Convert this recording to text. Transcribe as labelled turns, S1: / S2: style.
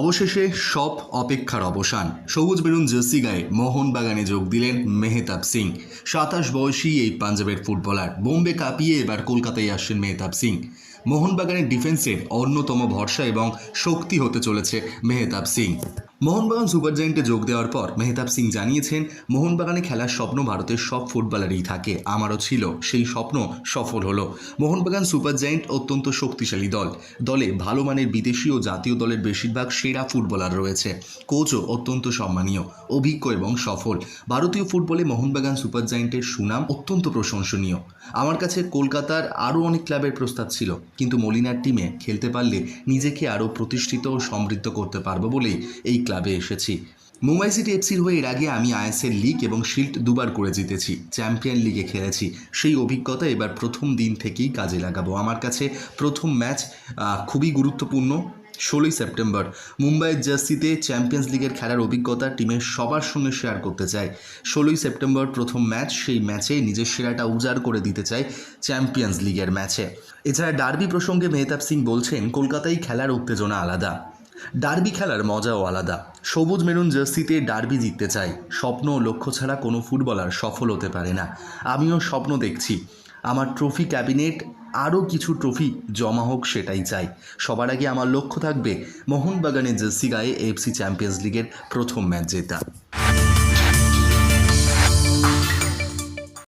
S1: অবশেষে সব অপেক্ষার অবসান। সবুজ বেরুন জার্সি গায়ে মোহনবাগানে যোগ দিলেন মেহতাব সিং। সাতাশ বয়সী এই পাঞ্জাবের ফুটবলার। বোম্বে কাঁপিয়ে এবার কলকাতায় আসছেন মেহতাব সিং। মোহনবাগানের ডিফেন্সের অন্যতম ভরসা এবং শক্তি হতে চলেছে মেহতাব সিং। মোহনবাগান সুপার জায়েন্টে যোগ দেওয়ার পর মেহতাব সিং জানিয়েছেন, মোহনবাগানে খেলার স্বপ্ন ভারতের সব ফুটবলারই থাকে, আমারও ছিল, সেই স্বপ্ন সফল হলো। মোহনবাগান সুপার জায়েন্ট অত্যন্ত শক্তিশালী দল। দলে ভালো মানের বিদেশি ও জাতীয় দলের বেশিরভাগ সেরা ফুটবলার রয়েছে। কোচও অত্যন্ত সম্মানীয়, অভিজ্ঞ এবং সফল। ভারতীয় ফুটবলে মোহনবাগান সুপার জায়েন্টের সুনাম অত্যন্ত প্রশংসনীয়। আমার কাছে কলকাতার আরও অনেক ক্লাবের প্রস্তাব ছিল। কিন্তু মলিনার টিমে খেলতে পারলে নিজেকে আরও প্রতিষ্ঠিত ও সমৃদ্ধ করতে পারব বলেই এই ক্লাবে এসেছি। মুম্বাই সিটি এফসির হয়ে এর আগে আমি আইএসএল লিগ এবং শিল্ড দুবার করে জিতেছি, চ্যাম্পিয়ন লিগে খেলেছি। সেই অভিজ্ঞতা এবার প্রথম দিন থেকেই কাজে লাগাবো। আমার কাছে প্রথম ম্যাচ খুবই গুরুত্বপূর্ণ। ষোলোই সেপ্টেম্বর। মুম্বাইয়ের জার্সিতে চ্যাম্পিয়ন্স লিগের খেলার অভিজ্ঞতা টিমের সবার সঙ্গে শেয়ার করতে চায়। ষোলোই সেপ্টেম্বর প্রথম ম্যাচ, সেই ম্যাচে নিজের সেরাটা উজাড় করে দিতে চায় চ্যাম্পিয়ন্স লিগের ম্যাচে। এছাড়া ডার্বি প্রসঙ্গে মেহতাব সিং বলছেন, কলকাতায় খেলার উত্তেজনা আলাদা। ডার্বি খেলার মজাও আলাদা। সবুজ মেরুন জার্সিতে ডার্বি জিততে চাই স্বপ্ন ও লক্ষ্য ছাড়া কোনো ফুটবলার সফল হতে পারে না। আমিও স্বপ্ন দেখছি। আমার ট্রফি ক্যাবিনেট, আরও কিছু ট্রফি জমা হোক সেটাই চাই। সবার আগে আমার লক্ষ্য থাকবে মোহনবাগানের জার্সি গায়ে এফসি চ্যাম্পিয়ন্স লিগের প্রথম ম্যাচ জেতা।